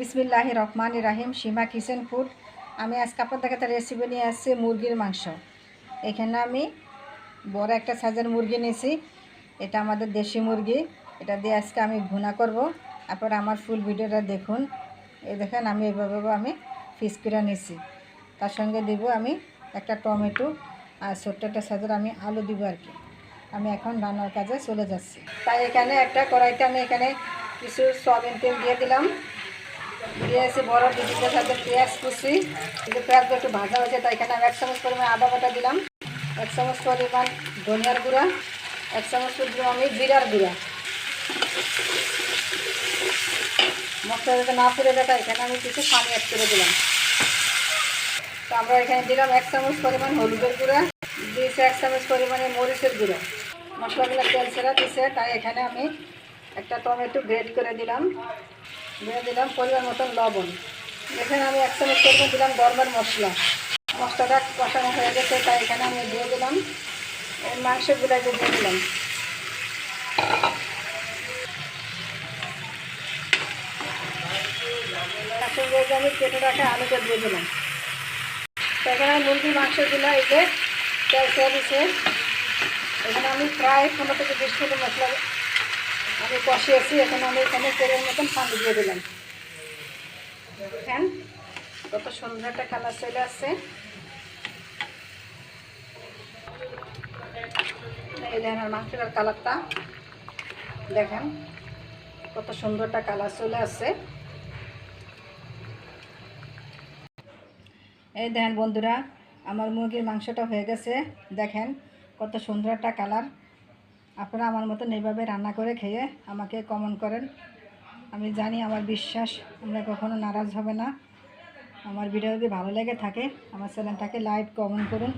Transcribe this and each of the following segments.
বিসমিল্লাহ রহমান রাহিম, সীমা কিচেন ফুড। আমি আজকে আপনাদের কাছে রেসিপি নিয়ে আসছি মুরগির মাংস। এখানে আমি বড় একটা সাইজের মুরগি নিয়েছি। এটা আমাদের দেশি মুরগি। এটা দিয়ে আজকে আমি ভুনা করব। তারপর আমার ফুল ভিডিওটা দেখুন। এই দেখেন, আমি এভাবে আমি ফিস করে নিয়েছি। তার সঙ্গে দিব আমি একটা টমেটো আর ছোট্ট একটা সাইজের আমি আলু দিব আর কি। আমি এখন রান্নার কাজে চলে যাচ্ছি। তাই এখানে একটা কড়াইতে আমি এখানে কিছু সয়াবিন তেল দিয়ে দিলাম। দিয়েছি বড় ডিজিটাল সাথে পেঁয়াজ কুচি, কিন্তু পেঁয়াজটা একটু ভাজা হয়েছে, তাই এখানে আমি এক চামচ পরিমাণ আদা বাটা দিলাম। এক চামচ পরিমাণ ধনিয়ার গুঁড়া, এক চামচ দিলাম আমি জিরার গুঁড়া। মশলা যাতে না যায়, তাই এখানে আমি কিছু পানি অ্যাড করে দিলাম। তো আমরা এখানে দিলাম এক চামচ পরিমাণ হলুদের গুঁড়া, দিয়েছি এক চামচ পরিমাণে মরিচের গুঁড়া। মশলাগুলো তেল ছেড়া দিছে তাই এখানে আমি একটা টমেটো গ্রেড করে দিলাম। দিয়ে দিলাম পরিমাণ মতন লবণ। এখানে আমি এক চামচ পরিমাণ দিলাম গরমের মশলা। মশলাটা কষানো হয়ে গেছে, তাই এখানে আমি দিয়ে দিলাম। এই মাংসগুলোকে দিয়ে দিলাম। আমি কেটে রাখা আলুকে দিয়ে দিলাম। এখানে আমি মুরগির মাংসগুলো এই যে তেল এখানে আমি প্রায় পনেরো থেকে বিশ মিনিট মশলা আমি কষিয়েছি এখন আমি এখানে তেলের মতন পানি দিয়ে দিলাম। দেখেন কত সুন্দর একটা কালার চলে আসছে। এই দেখেন আর মাংসটার কালারটা। দেখেন কত সুন্দর একটা কালার চলে আসছে। এই দেখেন বন্ধুরা, আমার মুরগির মাংসটা হয়ে গেছে। দেখেন কত সুন্দর একটা কালার। আপনারা আমার মতন এইভাবে রান্না করে খেয়ে আমাকে কমন করেন। আমি জানি আমার বিশ্বাস, আমরা কখনো নারাজ হবে না। আমার ভিডিও যদি ভালো লেগে থাকে, আমার চ্যানেলটাকে লাইক কমেন্ট করুন।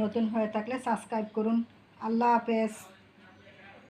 নতুন হয়ে থাকলে সাবস্ক্রাইব করুন। আল্লাহ হাফেজ।